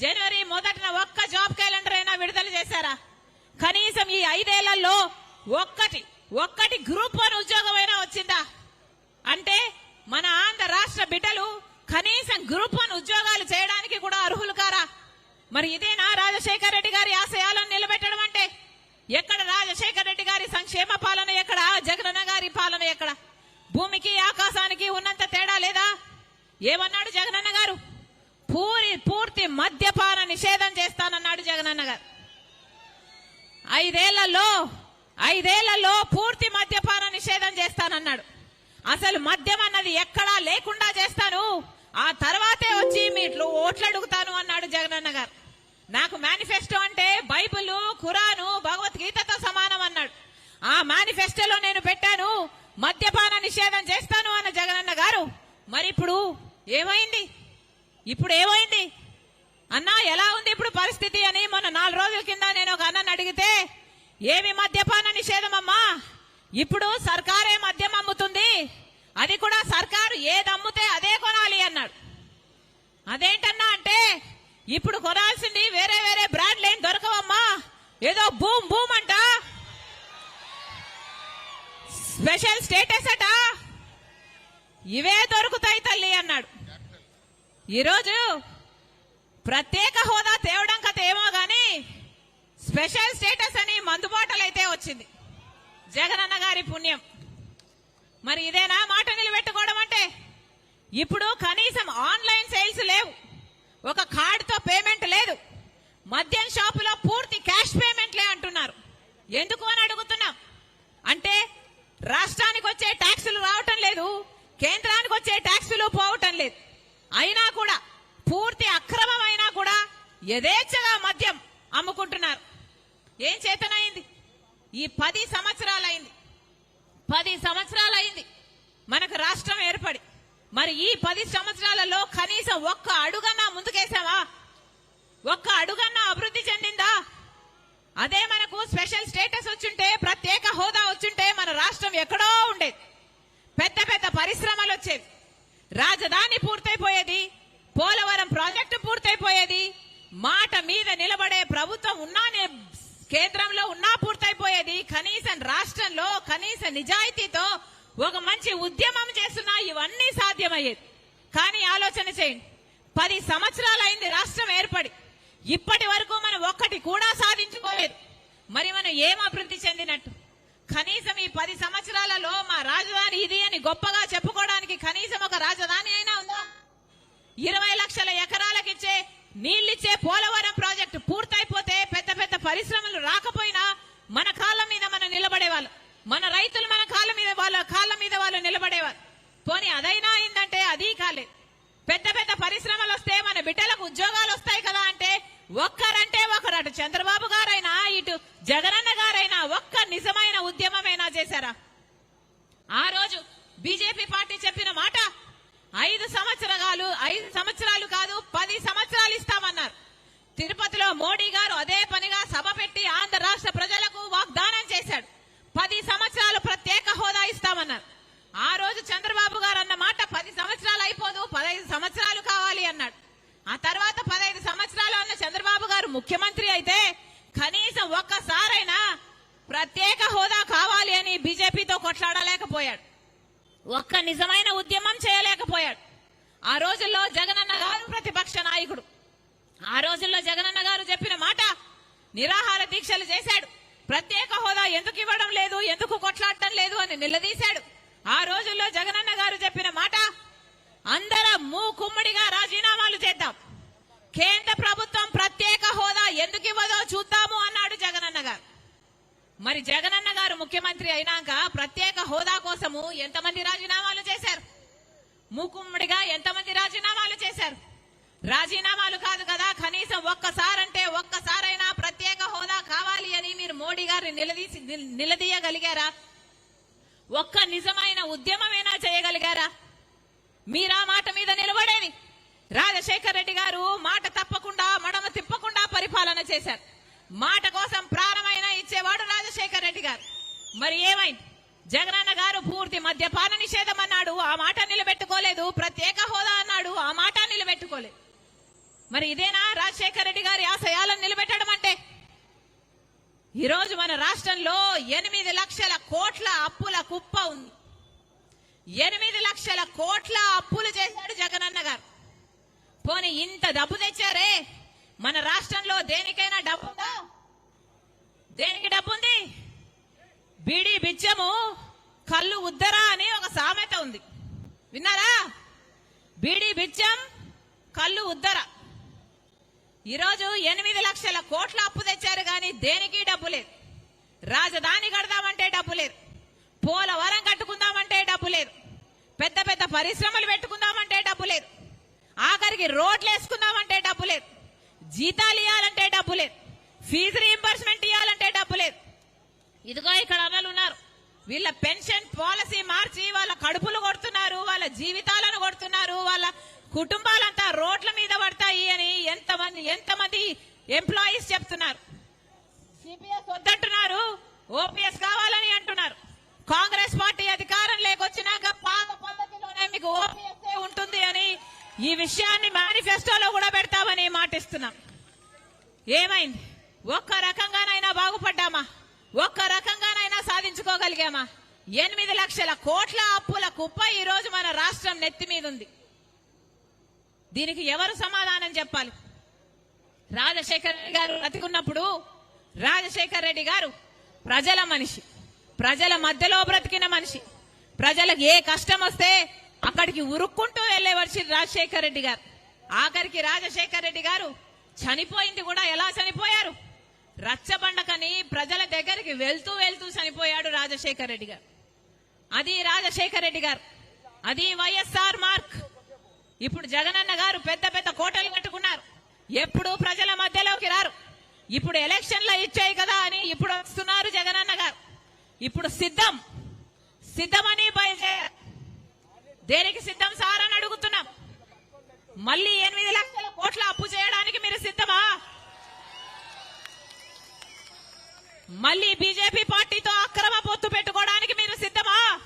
జనవరి మొదటిన ఒక్క job calendar అయినా విడుదల చేశారా? కనీసం ఈ ఐదేళ్ళలో ఒక్కటి ఒక్కటి గ్రూప్ వన్ ఉద్యోగమైనా వచ్చిందా? అంటే మన ఆంధ్ర రాష్ట్ర బిడ్డలు కనీసం గ్రూప్ వన్ ఉద్యోగాలు చేయడానికి కూడా అర్హులు కారా? మరి ఇదేనా రాజశేఖర రెడ్డి గారి ఆశయాలను నిలబెట్టడం అంటే? ఎక్కడ రాజశేఖర రెడ్డి గారి సంక్షేమ పాలన ఎక్కడ? జగనన్న గారి పాలన ఎక్కడ? భూమికి ఆకాశానికి ఉన్నంత తేడా లేదా? ఏమన్నాడు జగనన్న గారు? పూరి పూర్తి మద్యపాన నిషేధం చేస్తానన్నాడు జగనన్న గారు. ఐదేళ్ళలో ఐదేళ్ళలో పూర్తి మద్యపాన నిషేధం చేస్తానన్నాడు. అసలు మద్యం అన్నది ఎక్కడా లేకుండా చేస్తాను. ఆ తర్వాతే వచ్చి మీట్లు ఓట్లు అడుగుతాను అన్నాడు జగనన్న గారు. నాకు మేనిఫెస్టో అంటే బైబిల్ ఖురాను భగవద్గీతతో సమానం అన్నాడు. ఆ మేనిఫెస్టోలో నేను పెట్టాను మద్యపాన నిషేధం చేస్తాను అన్న జగనన్న గారు. మరి ఇప్పుడు ఏమైంది? ఇప్పుడు ఏమైంది అన్నా ఎలా ఉంది ఇప్పుడు పరిస్థితి అని మొన్న నాలుగు రోజుల కింద నేను ఒక అన్నని అడిగితే ఏమి మద్యపాన నిషేధం అమ్మా? ఇప్పుడు సర్కారే మద్యం అమ్ముతుంది. అది కూడా సర్కారు ఏది అమ్ముతే అదే కొనాలి అన్నాడు. అదేంటన్నా అంటే ఇప్పుడు కొనాల్సింది వేరే వేరే బ్రాండ్లు ఏం దొరకవమ్మా? ఏదో భూమ్ భూమ్ అంట. స్పెషల్ స్టేటస్ అట. ఇవే దొరుకుతాయి తల్లి అన్నాడు. ఈరోజు ప్రత్యేక హోదా తేవడం కథ ఏమో గాని స్పెషల్ స్టేటస్ అని మందుబాటలైతే వచ్చింది. జగనన్న గారి పుణ్యం. మరి ఇదేనా మాట నిలబెట్టుకోవడం అంటే ఇప్పుడు కనీసం ఆన్లైన్ సేల్స్ లేవు. ఒక కార్డుతో పేమెంట్ లేదు. మద్యం షాపులో పూర్తి క్యాష్ పేమెంట్లే అంటున్నారు. ఎందుకు అని అడుగుతున్నాం? అంటే రాష్ట్రానికి వచ్చే ట్యాక్సులు రావటం లేదు కేంద్రానికి వచ్చే ట్యాక్సులు పోవటం లేదు. అయినా కూడా పూర్తి అక్రమం అయినా కూడా యథేచ్ఛగా మద్యం అమ్ముకుంటున్నారు. ఏం చేతనైంది? ఈ పది సంవత్సరాలైంది. పది సంవత్సరాలైంది మనకు రాష్ట్రం ఏర్పడి. మరి ఈ పది సంవత్సరాలలో కనీసం ఒక్క అడుగన్నా ముందుకేసావా ఒక్క అడుగన్నా అభివృద్ధి చెందిందా? అదే మనకు స్పెషల్ స్టేటస్ వచ్చుంటే ప్రత్యేక హోదా వచ్చుంటే మన రాష్ట్రం ఎక్కడో ఉండేది. పెద్ద పెద్ద పరిశ్రమలు వచ్చేవి. రాజధాని పూర్తయిపోయేది పోలవరం ప్రాజెక్టు పూర్తయిపోయేది మాట మీద నిలబడే ప్రభుత్వం ఉన్నా కేంద్రంలో ఉన్నా పూర్తయిపోయేది. కనీసం రాష్ట్రంలో కనీస నిజాయితీతో ఒక మంచి ఉద్యమం చేస్తున్నా ఇవన్నీ సాధ్యమయ్యేది. కానీ ఆలోచన చేయండి. పది సంవత్సరాలైంది రాష్ట్రం ఏర్పడి ఇప్పటి వరకు మనం ఒక్కటి కూడా సాధించుకోలేదు. మరి మనం ఏం అభివృద్ధి చెందినట్టు? కనీసం ఈ పది సంవత్సరాలలో మా రాజధాని ఇది అని గొప్పగా చెప్పుకోవడానికి కనీసం ఒక రాజధాని అయినా ఉందా? ఇరవై లక్షల ఎకరాలకిచ్చే నీళ్ళిచ్చే పోలవరం ప్రాజెక్టు పూర్తయిపోతే పెద్ద పెద్ద పరిశ్రమలు రాకపోయినా మన కాళ్ళ మీద మనం నిలబడేవాళ్ళు. మన రైతులు మన కాళ్ళ మీద వాళ్ళ కాళ్ళ మీద వాళ్ళు నిలబడేవారు. పోనీ అదైనా అయిందంటే అది కాలేదు. పెద్ద పెద్ద పరిశ్రమలు వస్తే మన బిడ్డల ఉద్యోగాలు వస్తాయి కదా అంటే ఒక్కరంటే ఒకరు అటు చంద్రబాబు గారైనా ఇటు జగనన్న గారైనా ఒక్క నిజమైన ఉద్యమమైనా చేశారా ఆ రోజు బీజేపీ పార్టీ చెప్పిన మాట ఐదు సంవత్సరాలు ఐదు సంవత్సరాలు కాదు పది సంవత్సరాలు ఇస్తామన్నారు. తిరుపతిలో మోడీ గారు అదే పనిగా సభ పెట్టి ఆంధ్ర రాష్ట్ర ప్రజలకు వాగ్దానం చేశాడు. పది సంవత్సరాలు ప్రత్యేక హోదా ఇస్తామన్నారు. ఆ రోజు చంద్రబాబు గారు అన్న మాట పది సంవత్సరాలు అయిపోదు పదహైదు సంవత్సరాలు కావాలి అన్నాడు. ఆ తర్వాత పదహైదు సంవత్సరాలు అన్న చంద్రబాబు గారు ముఖ్యమంత్రి అయితే కనీసం ఒక్కసారైనా ప్రత్యేక హోదా కావాలి అని బీజేపీతో కొట్లాడలేకపోయాడు. ఒక్క నిజమైన ఉద్యమం చేయలేకపోయాడు. ఆ రోజుల్లో జగనన్న గారు ప్రతిపక్ష నాయకుడు. ఆ రోజుల్లో జగనన్న గారు చెప్పిన మాట నిరాహార దీక్షలు చేశాడు. ప్రత్యేక హోదా ఎందుకు ఇవ్వడం లేదు ఎందుకు కొట్లాడటం లేదు అని నిలదీశాడు. ఆ రోజుల్లో జగనన్న గారు చెప్పిన మాట అందరం మూకుమ్మడిగా రాజీనామాలు చేద్దాం. కేంద్ర ప్రభుత్వం ప్రత్యేక హోదా ఎందుకు ఇవ్వదో చూద్దాము అన్నాడు జగనన్న గారు. మరి జగనన్న గారు ముఖ్యమంత్రి అయినాక ప్రత్యేక హోదా కోసము ఎంతమంది రాజీనామాలు చేశారు? మూకుమ్మడిగా ఎంతమంది రాజీనామాలు చేశారు? రాజీనామాలు కాదు కదా కనీసం ఒక్కసారంటే ఒక్కసారైనా ప్రత్యేక హోదా కావాలి అని మీరు మోడీ గారిని నిలదీసి నిలదీయగలిగారా? ఒక్క నిజమైన ఉద్యమమైనా చేయగలిగారా? మీరా మాట మీద నిలబడేది? రాజశేఖర్ రెడ్డి గారు మాట తప్పకుండా మడమ తిప్పకుండా పరిపాలన చేశారు. మాట కోసం ప్రాణమైనా ఇచ్చేవాడు రాజశేఖర రెడ్డి గారు. మరి ఏమైంది? జగనన్న గారు పూర్తి మద్యపాన నిషేధం అన్నాడు. ఆ మాట నిలబెట్టుకోలేదు. ప్రత్యేక హోదా అన్నాడు. ఆ మాట నిలబెట్టుకోలేదు. మరి ఇదేనా రాజశేఖర రెడ్డి గారి ఆశయాలను నిలబెట్టడం అంటే? ఈరోజు మన రాష్ట్రంలో ఎనిమిది లక్షల కోట్ల అప్పుల కుప్ప ఉంది. ఎనిమిది లక్షల కోట్ల అప్పులు చేశాడు జగనన్న గారు. పోనీ ఇంత డబ్బు తెచ్చారే? మన రాష్ట్రంలో దేనికైనా డబ్బు దేనికి డబ్బు ఉంది బీడి బిచ్చము కళ్ళు ఉద్దరా అని ఒక సామెత ఉంది. విన్నారా? బీడి బిచ్చం కళ్ళు ఉద్దర. ఈరోజు ఎనిమిది లక్షల కోట్ల అప్పు తెచ్చారు కానీ దేనికి డబ్బు లేదు? రాజధాని కడదామంటే డబ్బు లేదు. పోలవరం కట్టుకుందామంటే డబ్బు లేదు. పెద్ద పెద్ద పరిశ్రమలు పెట్టుకుందామంటే డబ్బు లేదు. ఆఖరికి రోడ్లు వేసుకుందామంటే డబ్బు లేదు. జీతాలు ఇవ్వాలంటే డబ్బు లేదు. ఫీజు రీఎంబర్స్మెంట్ ఇవ్వాలంటే డబ్బు లేదు. ఇదిగో ఇక్కడ అన్నలు ఉన్నారు. వీళ్ళ పెన్షన్ పాలసీ మార్చి వాళ్ళ కడుపులు కొడుతున్నారు వాళ్ళ జీవితాలను కొడుతున్నారు వాళ్ళ కుటుంబాలంతా రోడ్ల మీద పడతాయి అని ఎంతమంది ఎంతమంది ఎంప్లాయీస్ చెప్తున్నారు. సిపిఎస్ వద్దంటున్నారు ఓపీఎస్ కావాలని అంటున్నారు. కాంగ్రెస్ పార్టీ అధికారం లేకొచ్చినాక పాత పద్ధతిలోనే మీకు ఓపీఎస్ ఉంటుంది అని ఈ విషయాన్ని మేనిఫెస్టోలో కూడా పెడతామని మాటిస్తున్నాం. ఏమైంది? ఒక్క రకంగానైనా బాగుపడ్డామా? ఒక్క రకంగానైనా సాధించుకోగలిగామా? ఎనిమిది లక్షల కోట్ల అప్పుల కుప్ప ఈ రోజు మన రాష్ట్రం నెత్తి మీద ఉంది దీనికి ఎవరు సమాధానం చెప్పాలి? రాజశేఖర రెడ్డి గారు బ్రతికున్నప్పుడు రాజశేఖర రెడ్డి గారు ప్రజల మనిషి ప్రజల మధ్యలో బ్రతికిన మనిషి. ప్రజలకు ఏ కష్టం వస్తే అక్కడికి ఉరుక్కుంటూ వెళ్ళే వచ్చి రాజశేఖర రెడ్డి గారు. ఆఖరికి రాజశేఖర రెడ్డి గారు చనిపోయింది కూడా ఎలా చనిపోయారు? రచ్చబండకని ప్రజల దగ్గరికి వెళ్తూ వెళ్తూ చనిపోయాడు రాజశేఖర్ రెడ్డి గారు. అది రాజశేఖర్ రెడ్డి గారు. అది వైఎస్ఆర్ మార్క్. ఇప్పుడు జగనన్న గారు పెద్ద పెద్ద కోటలు కట్టుకున్నారు. ఎప్పుడు ప్రజల మధ్యలోకి రారు. ఇప్పుడు ఎలక్షన్లో ఇచ్చాయి కదా అని ఇప్పుడు వస్తున్నారు జగనన్న గారు. ఇప్పుడు సిద్ధం. సిద్ధమని బయలుదేరారు. దేనికి సిద్ధం సార్ అని అడుగుతున్నాం. మళ్ళీ ఎనిమిది లక్షల కోట్ల అప్పు చేయడానికి మీరు సిద్ధమా? మళ్ళీ బీజేపీ పార్టీతో అక్రమ పొత్తు పెట్టుకోవడానికి మీరు సిద్ధమా?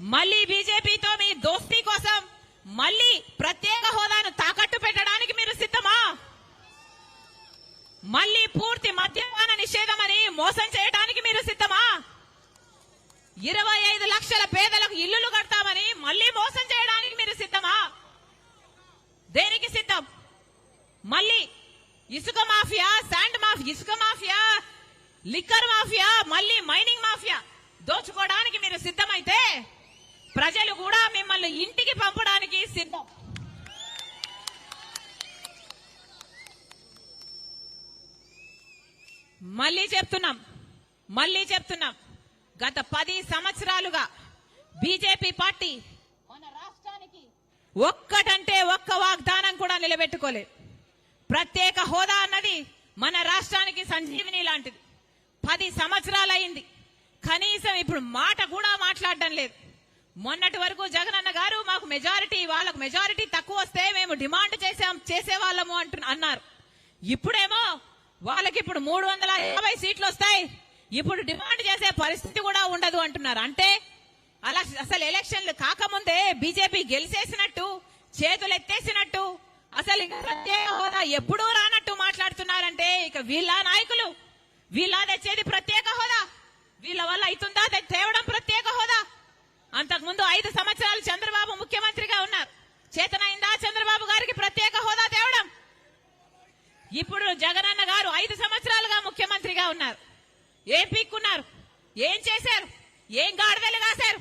మళ్ళీ బీజేపీతో మీ దోస్తీ కోసం మళ్ళీ ప్రత్యేక హోదాను తాకట్టు పెట్టడానికి మీరు సిద్ధమా? మళ్ళీ పూర్తి మద్యపాన నిషేధం అని మోసం చేయడానికి మీరు సిద్ధమా? ఇరవై ఐదు లక్షల పేదలకు ఇల్లులు కడతామని మళ్ళీ మోసం చేయడానికి మీరు సిద్ధమా? దేనికి సిద్ధం? మళ్ళీ ఇసుక మాఫియా శాండ్ మాఫియా ఇసుక మాఫియా లిక్కర్ మాఫియా మళ్ళీ మైనింగ్ మాఫియా దోచుకోవడానికి మీరు సిద్ధమైతే ప్రజలు కూడా మిమ్మల్ని ఇంటికి పంపడానికి సిద్ధం. మళ్ళీ చెప్తున్నాం మళ్ళీ చెప్తున్నాం. గత పది సంవత్సరాలుగా బీజేపీ పార్టీ మన రాష్ట్రానికి ఒక్కటంటే ఒక్క వాగ్దానం కూడా నిలబెట్టుకోలేదు. ప్రత్యేక హోదా అన్నది మన రాష్ట్రానికి సంజీవిని లాంటిది. పది సంవత్సరాలైంది కనీసం ఇప్పుడు మాట కూడా మాట్లాడడం లేదు. మొన్నటి వరకు జగనన్న గారు మాకు మెజారిటీ వాళ్ళకు మెజారిటీ తక్కువ వస్తే మేము డిమాండ్ చేసాం చేసేవాళ్ళము అంటు అన్నారు. ఇప్పుడేమో వాళ్ళకి ఇప్పుడు మూడు వందల యాభై సీట్లు వస్తాయి. ఇప్పుడు డిమాండ్ చేసే పరిస్థితి కూడా ఉండదు అంటున్నారు. అంటే అలా అసలు ఎలక్షన్లు కాకముందే బీజేపీ గెలిచేసినట్టు చేతులు ఎత్తేసినట్టు అసలు ఇంకా ప్రత్యేక హోదా ఎప్పుడూ రానట్టు మాట్లాడుతున్నారంటే ఇక వీళ్ళ నాయకులు. వీళ్ళ తెచ్చేది ప్రత్యేక హోదా. వీళ్ళ వల్ల అవుతుందా తేవడం ప్రత్యేక హోదా. అంతకుముందు ఐదు సంవత్సరాలు చంద్రబాబు ముఖ్యమంత్రిగా ఉన్నారు. చేతనైందా చంద్రబాబు గారికి ప్రత్యేక హోదా తేవడం? ఇప్పుడు జగనన్న గారు ఐదు సంవత్సరాలుగా ముఖ్యమంత్రిగా ఉన్నారు. ఏం పీక్కున్నారు? ఏం చేశారు? ఏం గాడిదలు కాశారు?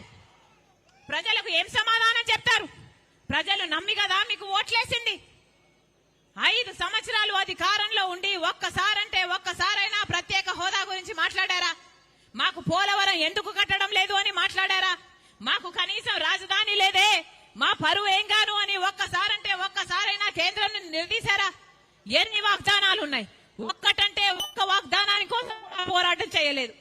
ప్రజలకు ఏం సమాధానం చెప్తారు? ప్రజలు నమ్మి కదా మీకు ఓట్లేసింది. ఐదు సంవత్సరాలు అధికారంలో ఉండి ఒక్కసారంటే ఒక్కసారైనా ప్రత్యేక హోదా గురించి మాట్లాడారా? మాకు పోలవరం ఎందుకు కట్టడం లేదు అని మాట్లాడారా? మాకు కనీసం రాజధాని లేదే మా పరువు ఏం గాను అని ఒక్కసారంటే ఒక్కసారైనా కేంద్రం నిలదీశారా? ఎన్ని వాగ్దానాలు ఉన్నాయి? ఒక్కటంటే ఒక్క వాగ్దానాని కోసం పోరాటం చేయలేదు.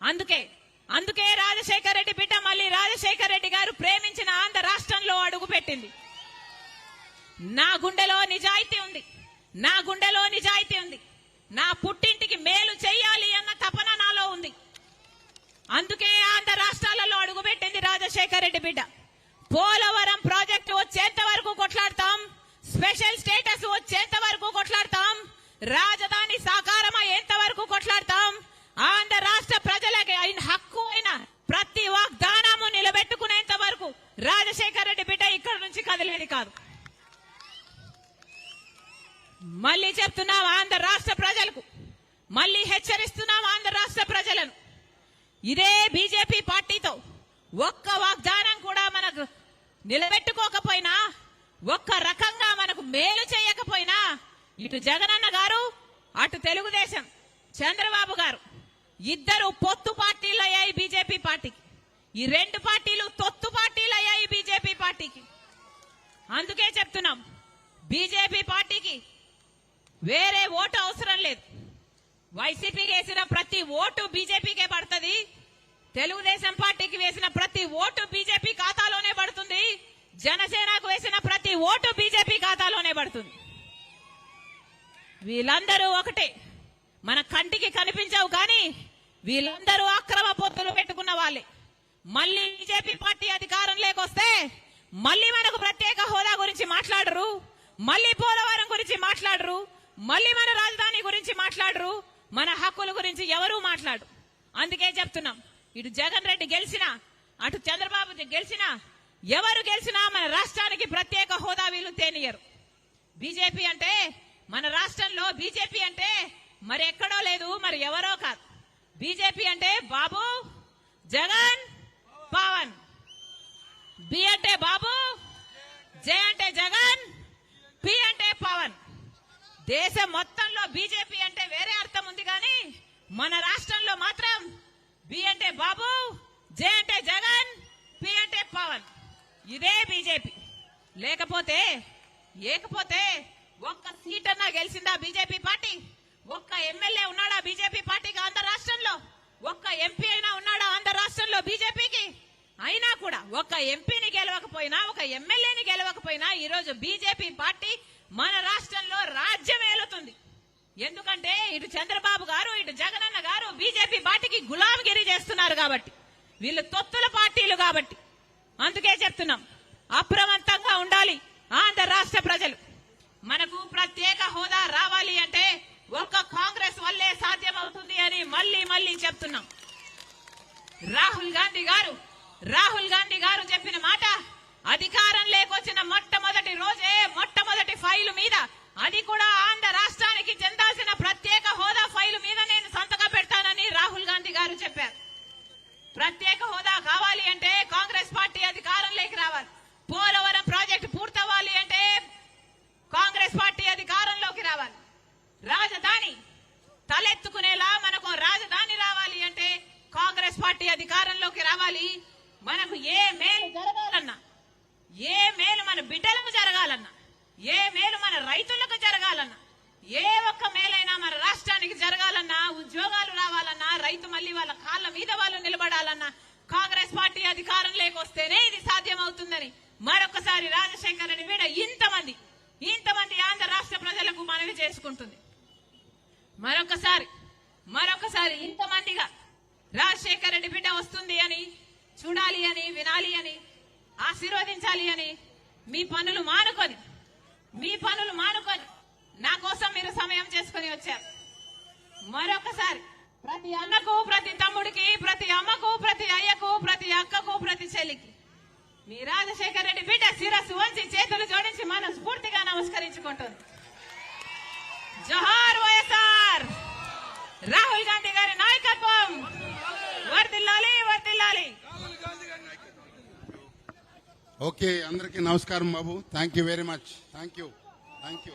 అందుకే అందుకే రాజశేఖర రెడ్డి బిడ్డ మళ్ళీ రాజశేఖర రెడ్డి గారు ప్రేమించిన ఆంధ్ర రాష్ట్రంలో అడుగు పెట్టింది నా గుండెలో నిజాయితీ ఉంది. నా గుండెలో నిజాయితీ ఉంది. నా పుట్టింటికి మేలు చెయ్యాలి అన్న తపన నాలో ఉంది. అందుకే ఆంధ్ర రాష్ట్రాలలో అడుగుపెట్టింది రాజశేఖర రెడ్డి బిడ్డ. పోలవరం ప్రాజెక్టు వచ్చేంత వరకు కొట్లాడతాం. స్పెషల్ స్టేటస్ వచ్చేత వరకు కొట్లాడతాం. రాజధాని సాకారం అయ్యేంత వరకు కొట్లాడతాం. ఆంధ్ర రాష్ట్ర ప్రజలకి అయిన హక్కు అయిన ప్రతి వాగ్దానము నిలబెట్టుకునేంత వరకు రాజశేఖర రెడ్డి బిడ్డ ఇక్కడ నుంచి కదిలేది కాదు. మళ్ళీ చెప్తున్నాం ఆంధ్ర రాష్ట్ర ప్రజలకు? మళ్ళీ హెచ్చరిస్తున్నాం ఆంధ్ర రాష్ట్ర ప్రజలను? ఇదే బీజేపీ పార్టీతో ఒక్క వాగ్దానం కూడా మనకు నిలబెట్టుకోకపోయినా ఒక్క రకంగా మనకు మేలు చేయకపోయినా ఇటు జగనన్న గారు అటు తెలుగుదేశం చంద్రబాబు గారు ఇద్దరు పొత్తు పార్టీలు అయ్యాయి బీజేపీ పార్టీకి. ఈ రెండు పార్టీలు తొత్తు పార్టీలు అయ్యాయి బీజేపీ పార్టీకి. అందుకే చెప్తున్నాం బీజేపీ పార్టీకి వేరే ఓటు అవసరం లేదు. వైసీపీకి వేసిన ప్రతి ఓటు బీజేపీకే పడుతుంది. తెలుగుదేశం పార్టీకి వేసిన ప్రతి ఓటు బీజేపీ ఖాతాలోనే పడుతుంది. జనసేనకు వేసిన ప్రతి ఓటు బీజేపీ ఖాతాలోనే పడుతుంది. వీళ్ళందరూ ఒకటే. మన కంటికి కనిపించవు కానీ వీళ్ళందరూ అక్రమ పొత్తులు పెట్టుకున్న వాళ్ళే. మళ్ళీ బీజేపీ పార్టీ అధికారం లేకొస్తే మళ్ళీ మనకు ప్రత్యేక హోదా గురించి మాట్లాడరు. మళ్ళీ పోలవరం గురించి మాట్లాడరు. మళ్ళీ మన రాజధాని గురించి మాట్లాడరు మన హక్కుల గురించి ఎవరూ మాట్లాడు అందుకే చెప్తున్నాం ఇటు జగన్ రెడ్డి గెలిచినా అటు చంద్రబాబు గెలిచినా ఎవరు గెలిచినా మన రాష్ట్రానికి ప్రత్యేక హోదా వీళ్ళు తేనియరు బీజేపీ అంటే మన రాష్ట్రంలో బీజేపీ అంటే మరి ఎక్కడో లేదు మరి ఎవరో కాదు. బీజేపీ అంటే బాబు జగన్ పవన్. బి అంటే బాబు జే అంటే జగన్ పి అంటే పవన్. దేశం మొత్తంలో బీజేపీ అంటే వేరే అర్థం ఉంది కానీ మన రాష్ట్రంలో మాత్రం బి అంటే బాబు జే అంటే జగన్ పి అంటే పవన్. ఇదే బీజేపీ. లేకపోతే లేకపోతే ఒక్క సీట్ అన్నా గెలిచిందా బీజేపీ పార్టీ? ఒక్క ఎమ్మెల్యే ఉన్నాడా బీజేపీ పార్టీకి ఆంధ్ర రాష్ట్రంలో? ఒక్క ఎంపీ అయినా ఉన్నాడా ఆంధ్ర రాష్ట్రంలో బీజేపీకి? అయినా కూడా ఒక ఎంపీని గెలవకపోయినా ఒక ఎమ్మెల్యేని గెలవకపోయినా ఈరోజు బీజేపీ పార్టీ మన రాష్ట్రంలో రాజ్యం ఏలుతుంది. ఎందుకంటే ఇటు చంద్రబాబు గారు ఇటు జగనన్న గారు బీజేపీ పార్టీకి గులాంగిరి చేస్తున్నారు కాబట్టి. వీళ్ళు తొత్తుల పార్టీలు కాబట్టి. అందుకే చెప్తున్నాం అప్రమత్తంగా ఉండాలి ఆంధ్ర రాష్ట్ర ప్రజలు. మనకు ప్రత్యేక హోదా రావాలి అంటే ఒక్క కాంగ్రెస్ వల్లే సాధ్యమవుతుంది అని మళ్ళీ మళ్ళీ చెప్తున్నాం. రాహుల్ గాంధీ గారు రాహుల్ గాంధీ గారు చెప్పిన మాట అధికారం లేకొచ్చిన మొట్టమొదటి రోజే మొట్టమొదటి ఫైలు మీద అది కూడా ఆంధ్ర రాష్ట్రానికి చెందాల్సిన ప్రత్యేక హోదా ఫైలు మీద నేను సంతకం పెడతానని రాహుల్ గాంధీ గారు చెప్పారు. ప్రత్యేక హోదా కావాలి అంటే కాంగ్రెస్ పార్టీ అధికారంలోకి రావాలి. పోలవరం ప్రాజెక్టు పూర్తవ్వాలి అంటే కాంగ్రెస్ పార్టీ అధికారంలోకి రావాలి. రాజధాని తలెత్తుకునేలా మనకు రాజధాని రావాలి అంటే కాంగ్రెస్ పార్టీ అధికారంలోకి రావాలి. మనకు ఏ మేలు జరగాలన్నా ఏ మేలు మన బిడ్డలకు జరగాలన్నా ఏ మేలు మన రైతులకు జరగాలన్నా ఏ ఒక్క మేలైనా మన రాష్ట్రానికి జరగాలన్నా ఉద్యోగాలు రావాలన్నా రైతు మళ్ళీ వాళ్ళ కాళ్ళ మీద వాళ్ళు నిలబడాలన్నా కాంగ్రెస్ పార్టీ అధికారం లేకొస్తేనే ఇది సాధ్యమవుతుందని మరొకసారి రాజశేఖర్ రెడ్డి వీడ ఇంతమంది ఇంతమంది ఆంధ్ర రాష్ట్ర ప్రజలకు మనవి చేసుకుంటుంది. మరొకసారి మరొకసారి ఇంతమందిగా రాజశేఖర్ రెడ్డి బిడ్డ వస్తుంది అని చూడాలి అని వినాలి అని ఆశీర్వదించాలి అని మీ పనులు మానుకొని మీ పనులు మానుకొని నా కోసం మీరు సమయం చేసుకొని వచ్చారు. మరొకసారి ప్రతి అన్నకు ప్రతి తమ్ముడికి ప్రతి అమ్మకు ప్రతి అయ్యకు ప్రతి అక్కకు ప్రతి చెల్లికి మీ రాజశేఖర రెడ్డి బిడ్డ శిరస్సు వంచి చేతులు జోడించి మనస్ఫూర్తిగా నమస్కరించుకుంటుంది జోహార్ వైఎస్ఆర్ రాహుల్ గాంధీ గారి నాయకత్వం వర్దిల్లాలి వర్దిల్లాలి ఓకే అందరికీ నమస్కారం బాబు. Thank you very much thank you thank you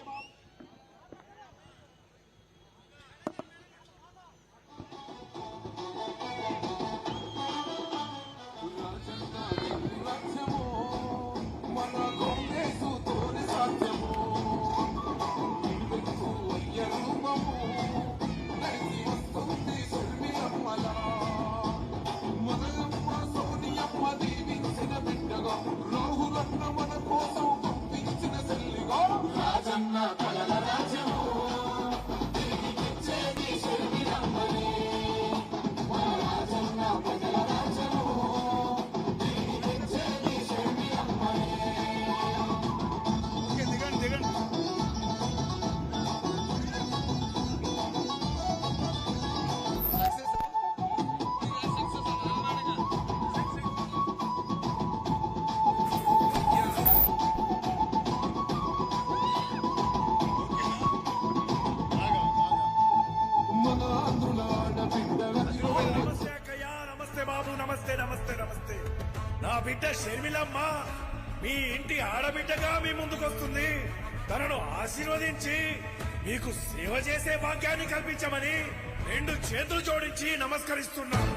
ఆడబిడ్డగా మీ ముందుకొస్తుంది. తనను ఆశీర్వదించి మీకు సేవ చేసే భాగ్యాన్ని కల్పించమని రెండు చేతులు జోడించి నమస్కరిస్తున్నాను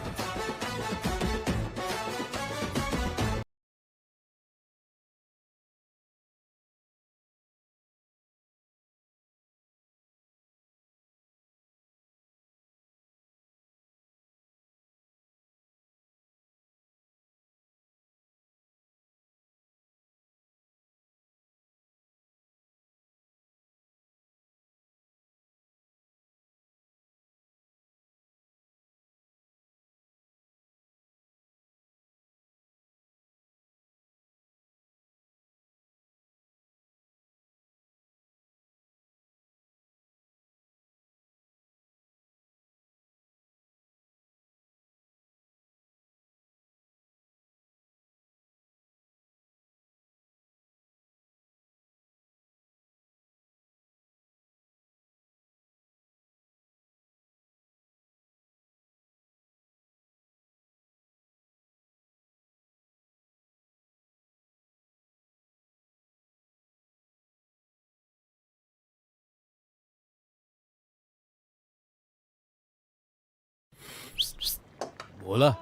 ఓలా.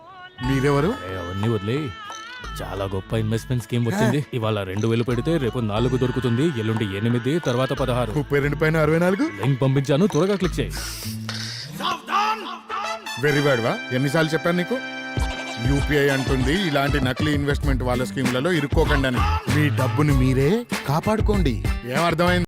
మీరెవరు? అవన్నీ వదిలే చాలా గొప్ప ఇన్వెస్ట్మెంట్ స్కీమ్ వచ్చింది. ఇవాళ రెండు వేలు పెడితే రేపు నాలుగు దొరుకుతుంది. ఎల్లుండి ఎనిమిది తర్వాత పదహారు. ముప్పై రెండు పైన అరవై నాలుగు? లింక్ పంపించాను త్వరగా క్లిక్ చేయి. వెరీ బ్యాడ్ వా. ఎన్నిసార్లు చెప్పాను నీకు? యూపీఐ అంటుంది ఇలాంటి నకిలీ ఇన్వెస్ట్మెంట్ వాళ్ళ స్కీమ్లలో ఇరుక్కోకండి అని మీ డబ్బుని మీరే కాపాడుకోండి. ఏమర్థమైంది